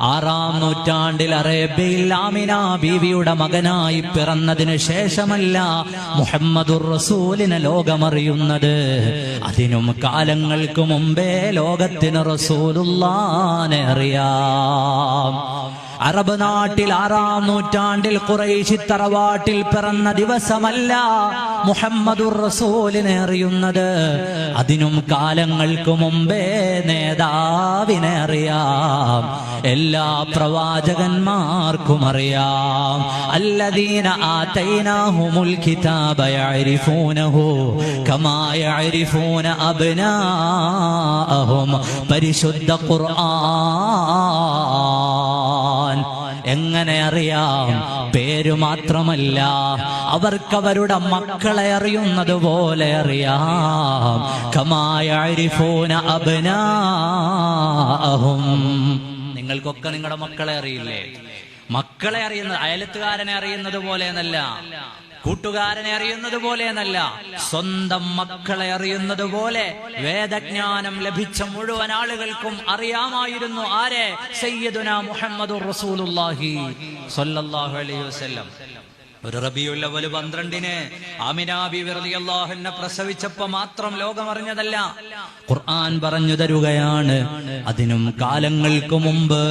ആറാം നൂറ്റാണ്ടിൽ അറേബ്യയിൽ ആമിന ബീവിയുടെ മകനായി പിറന്നതിന് ശേഷമല്ല മുഹമ്മദുർ റസൂലിനെ ലോകമറിയുന്നത്. അതിനും കാലങ്ങൾക്ക് മുമ്പേ ലോകത്തിന് റസൂലുള്ളാനെ അറിയാം. അറബ് നാട്ടിൽ ആറാം നൂറ്റാണ്ടിൽ കുറേശി തറവാട്ടിൽ പിറന്ന ദിവസമല്ല മുഹമ്മദുർ റസൂലിനെ അറിയുന്നത്. അതിനും കാലങ്ങൾക്ക് മുമ്പേ നേതാവിനെ അറിയാം. എല്ലാ പ്രവാചകന്മാർക്കും അറിയാം. അല്ലദീന ആതൈനാഹുമുൽ കിതാബ യഅരിഫൂനഹു കമാ യഅരിഫൂന അബ്നാഅഹും. പരിശുദ്ധ ഖുർആൻ എങ്ങനെ അറിയാം? പേരു മാത്രമല്ല അവർക്കവരുടെ മക്കളെ അറിയുന്നത് പോലെ അറിയാം. കമായ അബ്നാഅഹും. നിങ്ങൾക്കൊക്കെ നിങ്ങളുടെ മക്കളെ അറിയില്ലേ? മക്കളെ അറിയുന്നത് അയലത്തുകാരനെ അറിയുന്നത് പോലെ എന്നല്ല. കൂട്ടുകാരനെ അറിയുന്നത് പോലെ എന്നല്ല സ്വന്തം മക്കളെ അറിയുന്നത് പോലെ വേദജ്ഞാനം ലഭിച്ച മുഴുവൻ ആളുകൾക്കും അറിയാമായിരുന്നു ആരെ? സയ്യദുന മുഹമ്മദ് റസൂലുള്ളാഹി സ്വല്ലല്ലാഹു അലൈഹി വസല്ലം. ഒരു റബിയുൽ അവൽ പന്ത്രണ്ടിന് ആമിനാബി റളിയല്ലാഹുവിനെ പ്രസവിച്ചപ്പോ മാത്രം ലോകം അറിഞ്ഞതല്ല ഖുർആൻ പറഞ്ഞു തരുകയാണ്. അതിനും കാലങ്ങൾക്ക് മുമ്പ്